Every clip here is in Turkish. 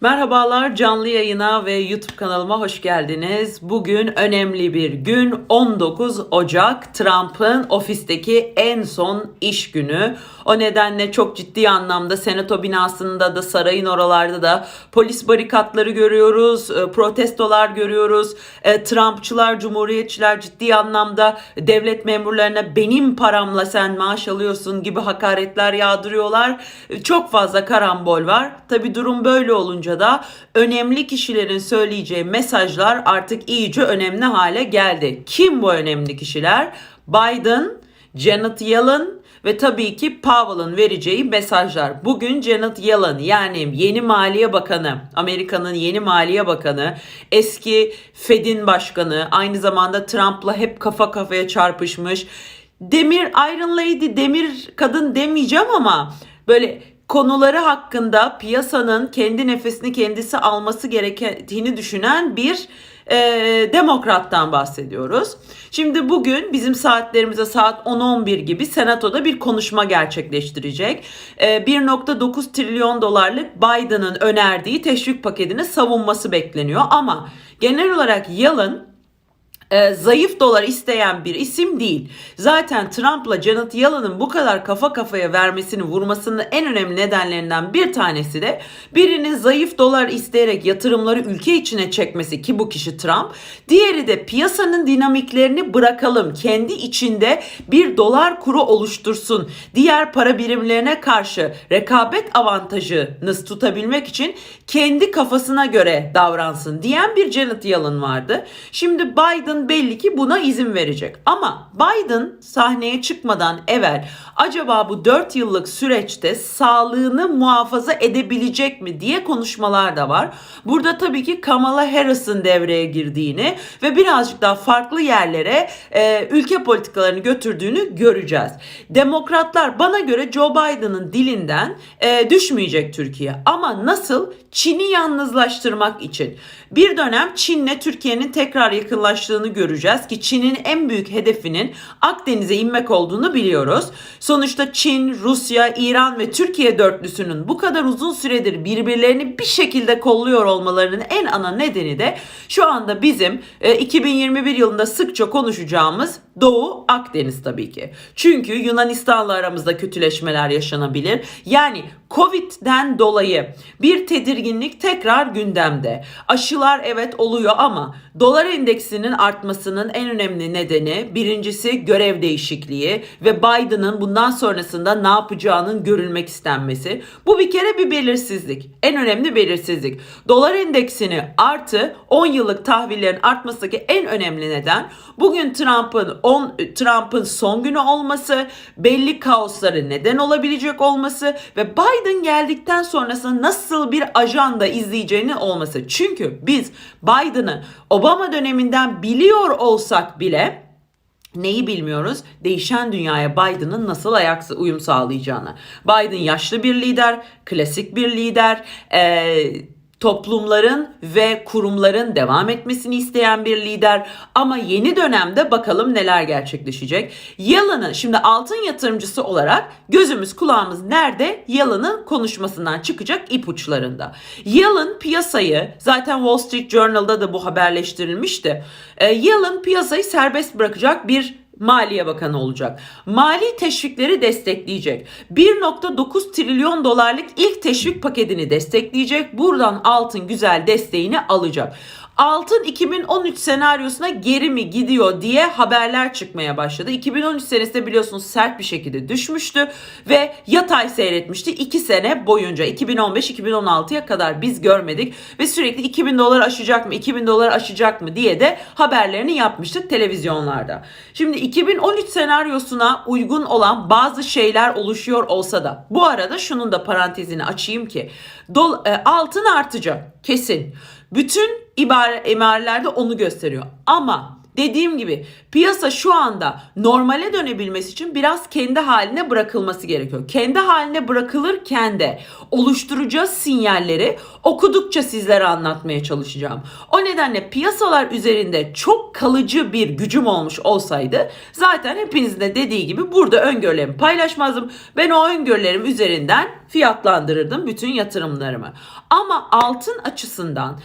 Merhabalar canlı yayına ve YouTube kanalıma hoş geldiniz. Bugün önemli bir gün 19 Ocak Trump'ın ofisteki en son iş günü. O nedenle çok ciddi anlamda senato binasında da sarayın oralarda da polis barikatları görüyoruz, e, protestolar görüyoruz. E, Trumpçılar, cumhuriyetçiler ciddi anlamda devlet memurlarına benim paramla sen maaş alıyorsun gibi hakaretler yağdırıyorlar. E, Çok fazla karambol var. Tabi durum böyle olunca da önemli kişilerin söyleyeceği mesajlar artık iyice önemli hale geldi. Kim bu önemli kişiler? Biden, Janet Yellen ve tabii ki Powell'ın vereceği mesajlar. Bugün Janet Yellen yani yeni Maliye Bakanı, Amerika'nın yeni Maliye Bakanı, eski Fed'in başkanı, aynı zamanda Trump'la hep kafa kafaya çarpışmış. Demir Iron Lady, demir kadın demeyeceğim ama böyle konuları hakkında piyasanın kendi nefesini kendisi alması gerektiğini düşünen bir e, demokrattan bahsediyoruz. Şimdi bugün bizim saatlerimize saat 10-11 gibi senatoda bir konuşma gerçekleştirecek. E, 1.9 trilyon dolarlık Biden'ın önerdiği teşvik paketini savunması bekleniyor ama genel olarak Yellen e, zayıf dolar isteyen bir isim değil. Zaten Trump'la Janet Yellen'ın bu kadar kafa kafaya vermesini vurmasının en önemli nedenlerinden bir tanesi de birinin zayıf dolar isteyerek yatırımları ülke içine çekmesi ki bu kişi Trump. Diğeri de piyasanın dinamiklerini bırakalım. Kendi içinde bir dolar kuru oluştursun. Diğer para birimlerine karşı rekabet avantajını tutabilmek için kendi kafasına göre davransın diyen bir Janet Yellen vardı. Şimdi Biden belli ki buna izin verecek. Ama Biden sahneye çıkmadan evvel acaba bu 4 yıllık süreçte sağlığını muhafaza edebilecek mi diye konuşmalar da var. Burada tabii ki Kamala Harris'ın devreye girdiğini ve birazcık daha farklı yerlere e, ülke politikalarını götürdüğünü göreceğiz. Demokratlar bana göre Joe Biden'ın dilinden e, düşmeyecek Türkiye. Ama nasıl? Çin'i yalnızlaştırmak için. Bir dönem Çin'le Türkiye'nin tekrar yakınlaştığını göreceğiz ki Çin'in en büyük hedefinin Akdeniz'e inmek olduğunu biliyoruz. Sonuçta Çin, Rusya, İran ve Türkiye dörtlüsünün bu kadar uzun süredir birbirlerini bir şekilde kolluyor olmalarının en ana nedeni de şu anda bizim e, 2021 yılında sıkça konuşacağımız Doğu Akdeniz tabii ki. Çünkü Yunanistan'la aramızda kötüleşmeler yaşanabilir. Yani Covid'den dolayı bir tedirginlik tekrar gündemde. Aşılar evet oluyor ama dolar endeksinin artmasının en önemli nedeni birincisi görev değişikliği ve Biden'ın bundan sonrasında ne yapacağının görülmek istenmesi. Bu bir kere bir belirsizlik. En önemli belirsizlik. Dolar endeksini artı 10 yıllık tahvillerin artmasındaki en önemli neden bugün Trump'ın 10 Trump'ın son günü olması, belli kaosları neden olabilecek olması ve Biden geldikten sonrasında nasıl bir ajanda izleyeceğini olması. Çünkü biz Biden'ı Obama döneminden biliyor olsak bile Neyi bilmiyoruz? Değişen dünyaya Biden'ın nasıl ayak uyum sağlayacağını. Biden yaşlı bir lider, klasik bir lider, eee toplumların ve kurumların devam etmesini isteyen bir lider ama yeni dönemde bakalım neler gerçekleşecek. Yellen'ın şimdi altın yatırımcısı olarak gözümüz kulağımız nerede? Yellen'ın konuşmasından çıkacak ipuçlarında. Yellen piyasayı zaten Wall Street Journal'da da bu haberleştirilmişti. Ee, Yellen piyasayı serbest bırakacak bir Maliye Bakanı olacak. Mali teşvikleri destekleyecek. 1.9 trilyon dolarlık ilk teşvik paketini destekleyecek. Buradan altın güzel desteğini alacak. Altın 2013 senaryosuna geri mi gidiyor diye haberler çıkmaya başladı. 2013 senesinde biliyorsunuz sert bir şekilde düşmüştü ve yatay seyretmişti 2 sene boyunca 2015-2016'ya kadar biz görmedik ve sürekli 2000 dolar aşacak mı 2000 dolar aşacak mı diye de haberlerini yapmıştık televizyonlarda. Şimdi 2013 senaryosuna uygun olan bazı şeyler oluşuyor olsa da bu arada şunun da parantezini açayım ki dol, e, altın artacak kesin. Bütün ibare, emarelerde onu gösteriyor. Ama dediğim gibi piyasa şu anda normale dönebilmesi için biraz kendi haline bırakılması gerekiyor. Kendi haline bırakılırken de oluşturacağı sinyalleri okudukça sizlere anlatmaya çalışacağım. O nedenle piyasalar üzerinde çok kalıcı bir gücüm olmuş olsaydı zaten hepinizin de dediği gibi burada öngörülerimi paylaşmazdım. Ben o öngörülerim üzerinden fiyatlandırırdım bütün yatırımlarımı. Ama altın açısından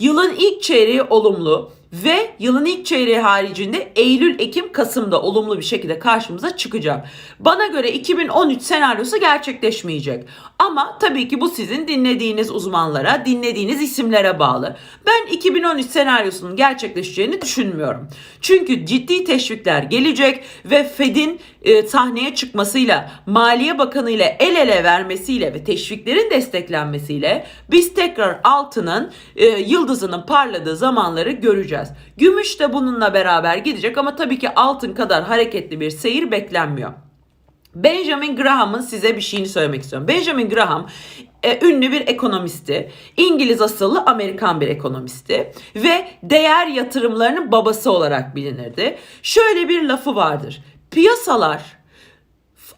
Yılın ilk çeyreği olumlu ve yılın ilk çeyreği haricinde Eylül, Ekim, Kasım'da olumlu bir şekilde karşımıza çıkacak. Bana göre 2013 senaryosu gerçekleşmeyecek. Ama tabii ki bu sizin dinlediğiniz uzmanlara, dinlediğiniz isimlere bağlı. Ben 2013 senaryosunun gerçekleşeceğini düşünmüyorum. Çünkü ciddi teşvikler gelecek ve Fed'in e, sahneye çıkmasıyla, Maliye Bakanı ile el ele vermesiyle ve teşviklerin desteklenmesiyle biz tekrar altının e, yıldızının parladığı zamanları göreceğiz. Gümüş de bununla beraber gidecek ama tabii ki altın kadar hareketli bir seyir beklenmiyor. Benjamin Graham'ın size bir şeyini söylemek istiyorum. Benjamin Graham e, ünlü bir ekonomisti. İngiliz asıllı Amerikan bir ekonomisti ve değer yatırımlarının babası olarak bilinirdi. Şöyle bir lafı vardır. Piyasalar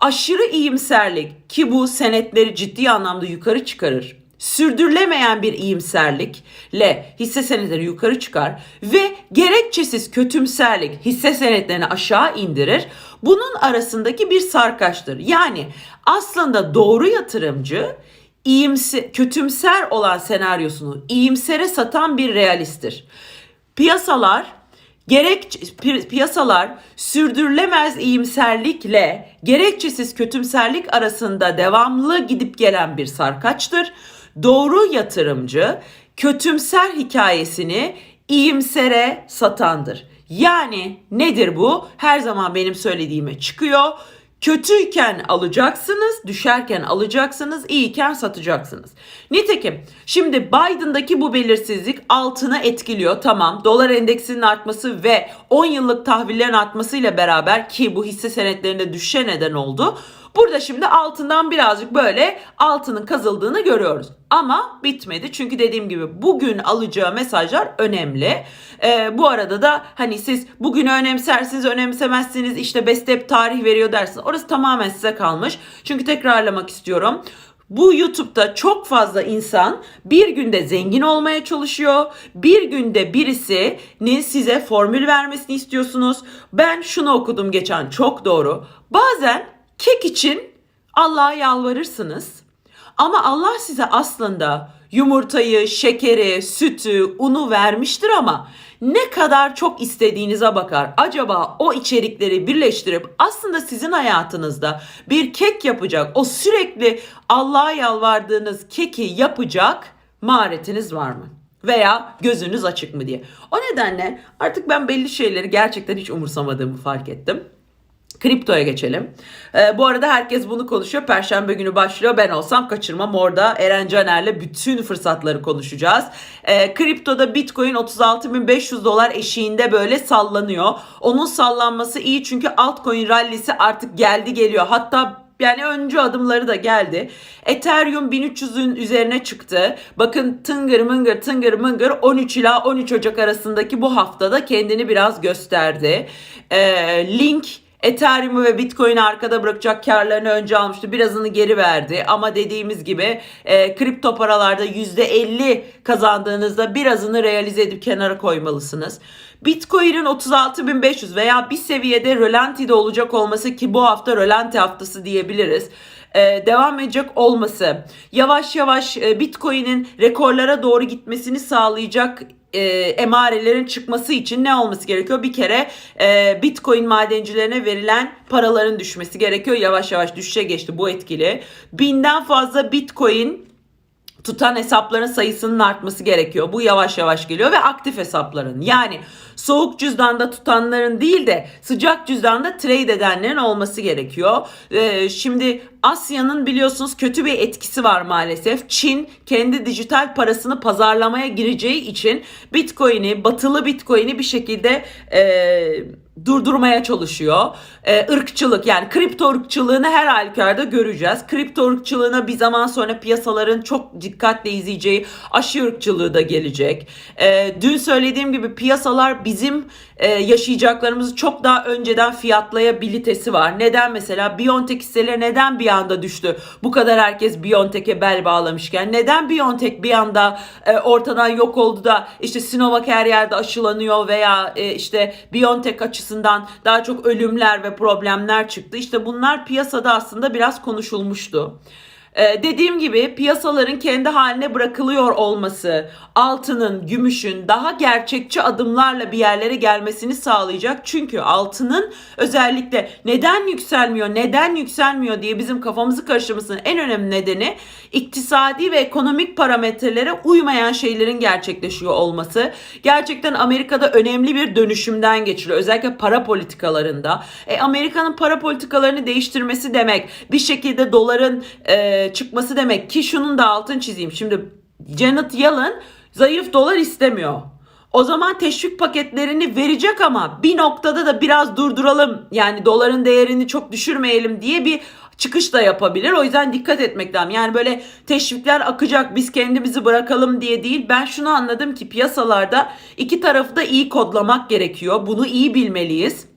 aşırı iyimserlik ki bu senetleri ciddi anlamda yukarı çıkarır sürdürülemeyen bir iyimserlikle hisse senetleri yukarı çıkar ve gerekçesiz kötümserlik hisse senetlerini aşağı indirir. Bunun arasındaki bir sarkaçtır. Yani aslında doğru yatırımcı iyimsi, kötümser olan senaryosunu iyimsere satan bir realisttir. Piyasalar gerek piyasalar sürdürülemez iyimserlikle gerekçesiz kötümserlik arasında devamlı gidip gelen bir sarkaçtır. Doğru yatırımcı kötümser hikayesini iyimsere satandır. Yani nedir bu? Her zaman benim söylediğime çıkıyor. Kötüyken alacaksınız, düşerken alacaksınız, iyiyken satacaksınız. Nitekim şimdi Biden'daki bu belirsizlik altına etkiliyor. Tamam dolar endeksinin artması ve 10 yıllık tahvillerin artmasıyla beraber ki bu hisse senetlerinde düşüşe neden oldu. Burada şimdi altından birazcık böyle altının kazıldığını görüyoruz. Ama bitmedi çünkü dediğim gibi bugün alacağı mesajlar önemli. Ee, bu arada da hani siz bugünü önemsersiniz önemsemezsiniz işte Bestep tarih veriyor dersiniz. Orası tamamen size kalmış. Çünkü tekrarlamak istiyorum. Bu YouTube'da çok fazla insan bir günde zengin olmaya çalışıyor. Bir günde birisinin size formül vermesini istiyorsunuz. Ben şunu okudum geçen çok doğru. Bazen kek için Allah'a yalvarırsınız. Ama Allah size aslında yumurtayı, şekeri, sütü, unu vermiştir ama ne kadar çok istediğinize bakar. Acaba o içerikleri birleştirip aslında sizin hayatınızda bir kek yapacak, o sürekli Allah'a yalvardığınız keki yapacak maharetiniz var mı? Veya gözünüz açık mı diye. O nedenle artık ben belli şeyleri gerçekten hiç umursamadığımı fark ettim. Kriptoya geçelim. Ee, bu arada herkes bunu konuşuyor. Perşembe günü başlıyor. Ben olsam kaçırmam. Orada Eren Caner'le bütün fırsatları konuşacağız. Ee, kriptoda Bitcoin 36.500 dolar eşiğinde böyle sallanıyor. Onun sallanması iyi çünkü altcoin rallisi artık geldi geliyor. Hatta yani öncü adımları da geldi. Ethereum 1300'ün üzerine çıktı. Bakın tıngır mıngır tıngır mıngır 13 ila 13 Ocak arasındaki bu haftada kendini biraz gösterdi. Ee, Link Ethereum'u ve Bitcoin'i arkada bırakacak karlarını önce almıştı. Birazını geri verdi. Ama dediğimiz gibi e, kripto paralarda %50 kazandığınızda birazını realize edip kenara koymalısınız. Bitcoin'in 36.500 veya bir seviyede rölanti'de olacak olması ki bu hafta rölanti haftası diyebiliriz e, devam edecek olması, yavaş yavaş e, Bitcoin'in rekorlara doğru gitmesini sağlayacak e, emarelerin çıkması için ne olması gerekiyor? Bir kere e, Bitcoin madencilerine verilen paraların düşmesi gerekiyor. Yavaş yavaş düşüşe geçti bu etkili. Binden fazla Bitcoin tutan hesapların sayısının artması gerekiyor. Bu yavaş yavaş geliyor ve aktif hesapların yani soğuk cüzdanda tutanların değil de sıcak cüzdanda trade edenlerin olması gerekiyor. Ee, şimdi Asya'nın biliyorsunuz kötü bir etkisi var maalesef. Çin kendi dijital parasını pazarlamaya gireceği için Bitcoin'i, batılı Bitcoin'i bir şekilde e, durdurmaya çalışıyor. E, ırkçılık yani kripto ırkçılığını her halükarda göreceğiz. Kripto ırkçılığına bir zaman sonra piyasaların çok dikkatle izleyeceği aşı ırkçılığı da gelecek. E, dün söylediğim gibi piyasalar bizim e, yaşayacaklarımızı çok daha önceden fiyatlayabilitesi var. Neden mesela Biontech hisseleri neden bir anda düştü? Bu kadar herkes Biontech'e bel bağlamışken neden Biontech bir anda e, ortadan yok oldu da işte Sinovac her yerde aşılanıyor veya e, işte Biontech açısından daha çok ölümler ve problemler çıktı. İşte bunlar piyasada aslında biraz konuşulmuştu. Ee, dediğim gibi piyasaların kendi haline bırakılıyor olması, altının, gümüşün daha gerçekçi adımlarla bir yerlere gelmesini sağlayacak. Çünkü altının özellikle neden yükselmiyor, neden yükselmiyor diye bizim kafamızı karıştırmasının en önemli nedeni iktisadi ve ekonomik parametrelere uymayan şeylerin gerçekleşiyor olması. Gerçekten Amerika'da önemli bir dönüşümden geçiriyor. Özellikle para politikalarında. E, Amerika'nın para politikalarını değiştirmesi demek bir şekilde doların e, çıkması demek ki şunun da altın çizeyim. Şimdi Janet Yellen zayıf dolar istemiyor. O zaman teşvik paketlerini verecek ama bir noktada da biraz durduralım. Yani doların değerini çok düşürmeyelim diye bir çıkış da yapabilir. O yüzden dikkat etmek lazım. Yani böyle teşvikler akacak biz kendimizi bırakalım diye değil. Ben şunu anladım ki piyasalarda iki tarafı da iyi kodlamak gerekiyor. Bunu iyi bilmeliyiz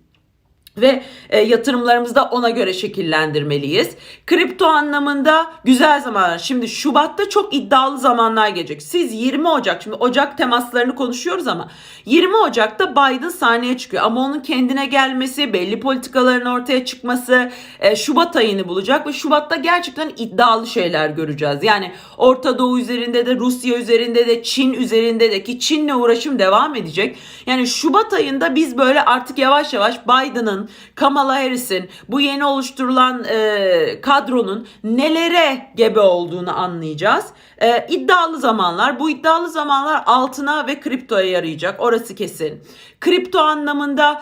ve e, yatırımlarımızı da ona göre şekillendirmeliyiz. Kripto anlamında güzel zamanlar. Şimdi Şubat'ta çok iddialı zamanlar gelecek. Siz 20 Ocak, şimdi Ocak temaslarını konuşuyoruz ama 20 Ocak'ta Biden sahneye çıkıyor. Ama onun kendine gelmesi, belli politikaların ortaya çıkması e, Şubat ayını bulacak ve Şubat'ta gerçekten iddialı şeyler göreceğiz. Yani Orta Doğu üzerinde de, Rusya üzerinde de, Çin üzerinde de ki Çin'le uğraşım devam edecek. Yani Şubat ayında biz böyle artık yavaş yavaş Biden'ın Kamala Harris'in bu yeni oluşturulan e, kadronun nelere gebe olduğunu anlayacağız. E, iddialı zamanlar. Bu iddialı zamanlar altına ve kriptoya yarayacak. Orası kesin. Kripto anlamında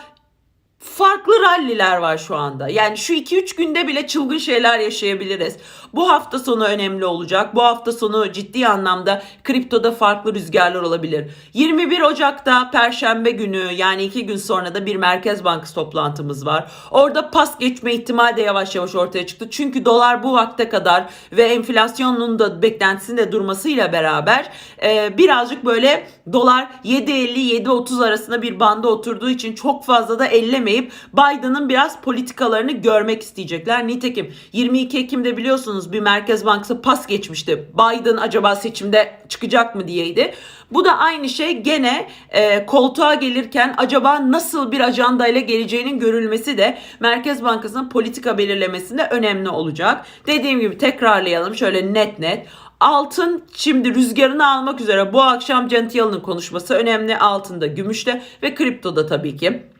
farklı ralliler var şu anda. Yani şu 2-3 günde bile çılgın şeyler yaşayabiliriz. Bu hafta sonu önemli olacak. Bu hafta sonu ciddi anlamda kriptoda farklı rüzgarlar olabilir. 21 Ocak'ta Perşembe günü yani 2 gün sonra da bir Merkez Bankası toplantımız var. Orada pas geçme ihtimali de yavaş yavaş ortaya çıktı. Çünkü dolar bu vakte kadar ve enflasyonun da beklentisinin de durmasıyla beraber e, birazcık böyle dolar 7.50-7.30 arasında bir banda oturduğu için çok fazla da ellemeyin vermeyip Biden'ın biraz politikalarını görmek isteyecekler. Nitekim 22 Ekim'de biliyorsunuz bir Merkez Bankası pas geçmişti. Biden acaba seçimde çıkacak mı diyeydi. Bu da aynı şey gene e, koltuğa gelirken acaba nasıl bir ajandayla geleceğinin görülmesi de Merkez Bankası'nın politika belirlemesinde önemli olacak. Dediğim gibi tekrarlayalım şöyle net net. Altın şimdi rüzgarını almak üzere bu akşam Yellen'ın konuşması önemli. Altında, gümüşte ve kriptoda tabii ki.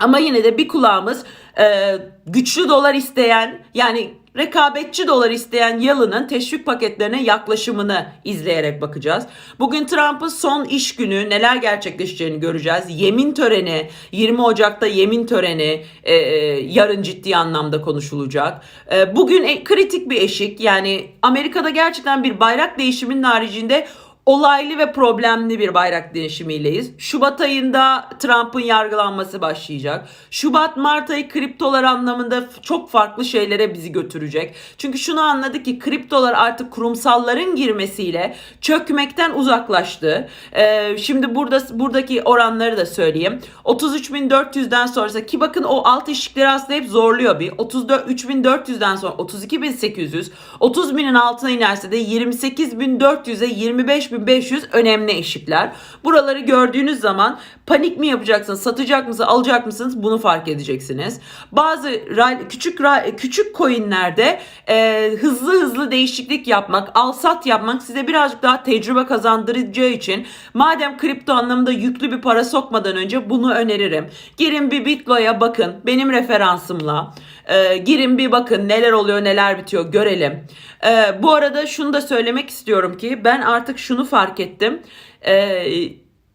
Ama yine de bir kulağımız e, güçlü dolar isteyen yani rekabetçi dolar isteyen Yalın'ın teşvik paketlerine yaklaşımını izleyerek bakacağız. Bugün Trump'ın son iş günü neler gerçekleşeceğini göreceğiz. Yemin töreni 20 Ocak'ta yemin töreni e, e, yarın ciddi anlamda konuşulacak. E, bugün e, kritik bir eşik yani Amerika'da gerçekten bir bayrak değişiminin haricinde olaylı ve problemli bir bayrak değişimiyleyiz. Şubat ayında Trump'ın yargılanması başlayacak. Şubat Mart ayı kriptolar anlamında çok farklı şeylere bizi götürecek. Çünkü şunu anladık ki kriptolar artık kurumsalların girmesiyle çökmekten uzaklaştı. Ee, şimdi burada buradaki oranları da söyleyeyim. 33.400'den sonrası ki bakın o alt eşikleri aslında hep zorluyor bir. 34.400'den sonra 32.800 30.000'in altına inerse de 28.400'e 25 3500 önemli eşikler. Buraları gördüğünüz zaman panik mi yapacaksınız, satacak mısınız, alacak mısınız bunu fark edeceksiniz. Bazı küçük küçük coinlerde e, hızlı hızlı değişiklik yapmak, al sat yapmak size birazcık daha tecrübe kazandıracağı için madem kripto anlamında yüklü bir para sokmadan önce bunu öneririm. Girin bir Bitlo'ya bakın benim referansımla. E, girin bir bakın neler oluyor neler bitiyor görelim. E, bu arada şunu da söylemek istiyorum ki ben artık şunu fark ettim. E,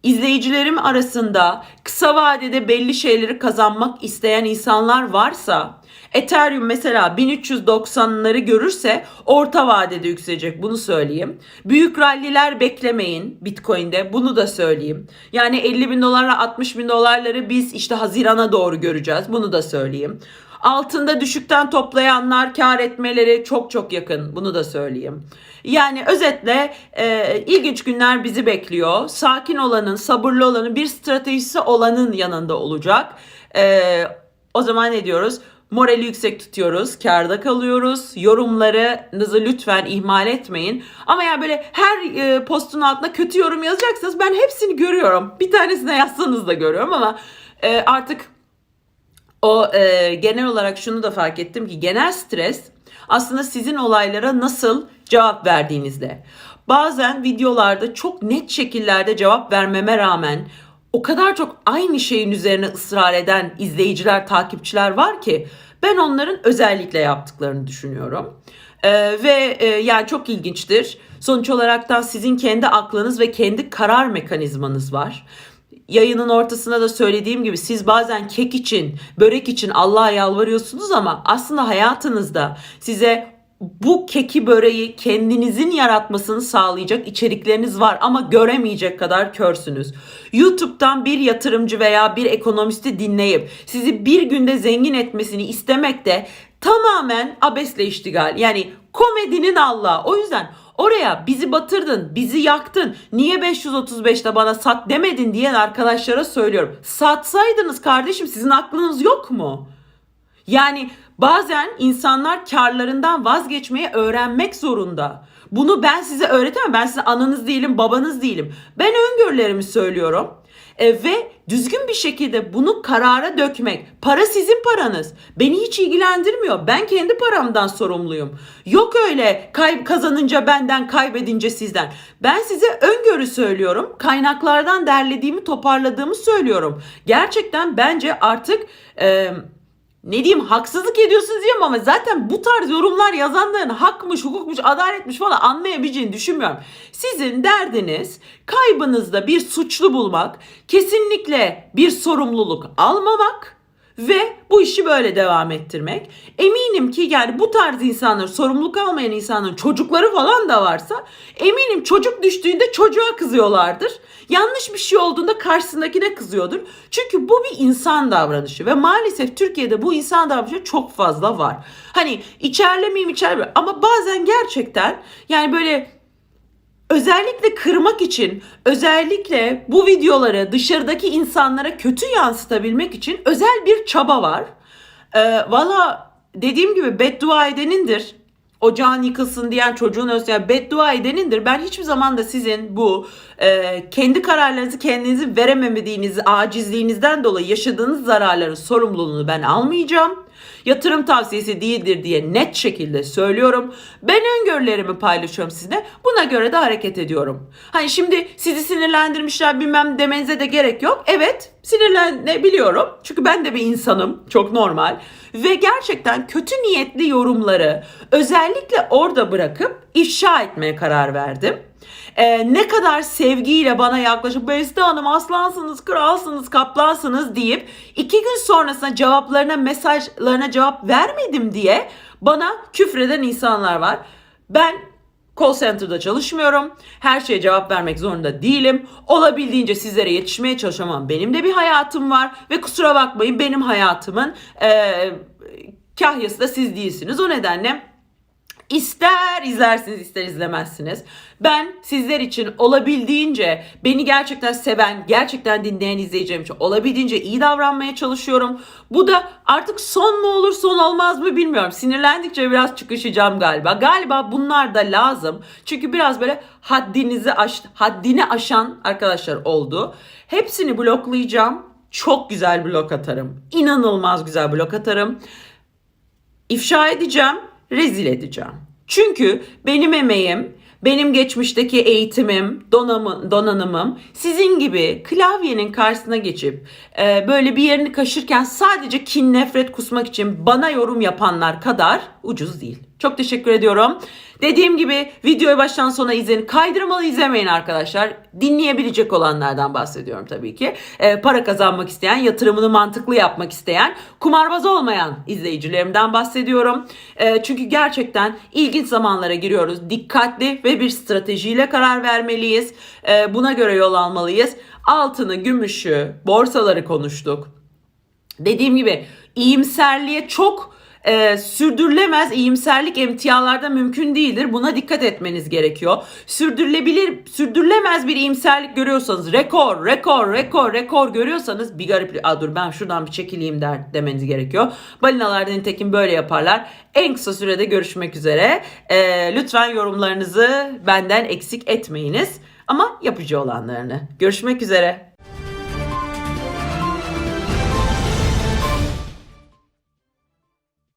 izleyicilerim arasında kısa vadede belli şeyleri kazanmak isteyen insanlar varsa Ethereum mesela 1390'ları görürse orta vadede yükselecek bunu söyleyeyim. Büyük ralliler beklemeyin Bitcoin'de bunu da söyleyeyim. Yani 50 bin dolarla 60 bin dolarları biz işte Haziran'a doğru göreceğiz bunu da söyleyeyim. Altında düşükten toplayanlar kar etmeleri çok çok yakın. Bunu da söyleyeyim. Yani özetle e, ilginç günler bizi bekliyor. Sakin olanın, sabırlı olanın, bir stratejisi olanın yanında olacak. E, o zaman ne diyoruz? Morali yüksek tutuyoruz, karda kalıyoruz. Yorumlarınızı lütfen ihmal etmeyin. Ama yani böyle her e, postun altına kötü yorum yazacaksanız ben hepsini görüyorum. Bir tanesine yazsanız da görüyorum ama e, artık o e, genel olarak şunu da fark ettim ki genel stres aslında sizin olaylara nasıl cevap verdiğinizde. Bazen videolarda çok net şekillerde cevap vermeme rağmen o kadar çok aynı şeyin üzerine ısrar eden izleyiciler, takipçiler var ki ben onların özellikle yaptıklarını düşünüyorum. Ee, ve e, yani çok ilginçtir. Sonuç olaraktan sizin kendi aklınız ve kendi karar mekanizmanız var yayının ortasında da söylediğim gibi siz bazen kek için, börek için Allah'a yalvarıyorsunuz ama aslında hayatınızda size bu keki böreği kendinizin yaratmasını sağlayacak içerikleriniz var ama göremeyecek kadar körsünüz. YouTube'dan bir yatırımcı veya bir ekonomisti dinleyip sizi bir günde zengin etmesini istemek de tamamen abesle iştigal. Yani komedinin Allah. O yüzden Oraya bizi batırdın, bizi yaktın. Niye 535'te bana sat demedin diyen arkadaşlara söylüyorum. Satsaydınız kardeşim sizin aklınız yok mu? Yani bazen insanlar karlarından vazgeçmeyi öğrenmek zorunda. Bunu ben size öğretemem. Ben sizin ananız değilim, babanız değilim. Ben öngörülerimi söylüyorum. E, ve düzgün bir şekilde bunu karara dökmek. Para sizin paranız. Beni hiç ilgilendirmiyor. Ben kendi paramdan sorumluyum. Yok öyle kay kazanınca benden, kaybedince sizden. Ben size öngörü söylüyorum. Kaynaklardan derlediğimi, toparladığımı söylüyorum. Gerçekten bence artık e, ne diyeyim haksızlık ediyorsunuz diyeyim ama zaten bu tarz yorumlar yazanların hakmış, hukukmuş, adaletmiş falan anlayabileceğini düşünmüyorum. Sizin derdiniz kaybınızda bir suçlu bulmak, kesinlikle bir sorumluluk almamak ve bu işi böyle devam ettirmek. Eminim ki yani bu tarz insanlar, sorumluluk almayan insanların çocukları falan da varsa eminim çocuk düştüğünde çocuğa kızıyorlardır. Yanlış bir şey olduğunda karşısındakine kızıyordur. Çünkü bu bir insan davranışı ve maalesef Türkiye'de bu insan davranışı çok fazla var. Hani içerlemeyeyim içerlemeyeyim ama bazen gerçekten yani böyle özellikle kırmak için, özellikle bu videoları dışarıdaki insanlara kötü yansıtabilmek için özel bir çaba var. Ee, Valla dediğim gibi beddua edenindir. Ocağın yıkılsın diyen çocuğun öz yani beddua edenindir. Ben hiçbir zaman da sizin bu e, kendi kararlarınızı kendinizi verememediğiniz acizliğinizden dolayı yaşadığınız zararların sorumluluğunu ben almayacağım yatırım tavsiyesi değildir diye net şekilde söylüyorum. Ben öngörülerimi paylaşıyorum sizinle. Buna göre de hareket ediyorum. Hani şimdi sizi sinirlendirmişler bilmem demenize de gerek yok. Evet sinirlenebiliyorum. Çünkü ben de bir insanım. Çok normal. Ve gerçekten kötü niyetli yorumları özellikle orada bırakıp ifşa etmeye karar verdim e, ne kadar sevgiyle bana yaklaşıp Beste Hanım aslansınız, kralsınız, kaplansınız deyip iki gün sonrasında cevaplarına, mesajlarına cevap vermedim diye bana küfreden insanlar var. Ben Call center'da çalışmıyorum. Her şeye cevap vermek zorunda değilim. Olabildiğince sizlere yetişmeye çalışamam. Benim de bir hayatım var ve kusura bakmayın benim hayatımın e, kahyası da siz değilsiniz. O nedenle İster izlersiniz ister izlemezsiniz. Ben sizler için olabildiğince beni gerçekten seven, gerçekten dinleyen izleyeceğim için olabildiğince iyi davranmaya çalışıyorum. Bu da artık son mu olur son olmaz mı bilmiyorum. Sinirlendikçe biraz çıkışacağım galiba. Galiba bunlar da lazım. Çünkü biraz böyle haddinizi aş, haddini aşan arkadaşlar oldu. Hepsini bloklayacağım. Çok güzel blok atarım. İnanılmaz güzel blok atarım. İfşa edeceğim rezil edeceğim. Çünkü benim emeğim, benim geçmişteki eğitimim, donamı, donanımım sizin gibi klavyenin karşısına geçip e, böyle bir yerini kaşırken sadece kin nefret kusmak için bana yorum yapanlar kadar ucuz değil. Çok teşekkür ediyorum. Dediğim gibi videoyu baştan sona izleyin. Kaydırmalı izlemeyin arkadaşlar. Dinleyebilecek olanlardan bahsediyorum tabii ki. Ee, para kazanmak isteyen, yatırımını mantıklı yapmak isteyen, kumarbaz olmayan izleyicilerimden bahsediyorum. Ee, çünkü gerçekten ilginç zamanlara giriyoruz. Dikkatli ve bir stratejiyle karar vermeliyiz. Ee, buna göre yol almalıyız. Altını, gümüşü, borsaları konuştuk. Dediğim gibi iyimserliğe çok e, sürdürülemez iyimserlik emtialarda mümkün değildir. Buna dikkat etmeniz gerekiyor. Sürdürülebilir, sürdürülemez bir iyimserlik görüyorsanız, rekor, rekor, rekor, rekor görüyorsanız bir garip, Aa, dur ben şuradan bir çekileyim der demeniz gerekiyor. Balinalarda nitekim böyle yaparlar. En kısa sürede görüşmek üzere. E, lütfen yorumlarınızı benden eksik etmeyiniz. Ama yapıcı olanlarını. Görüşmek üzere.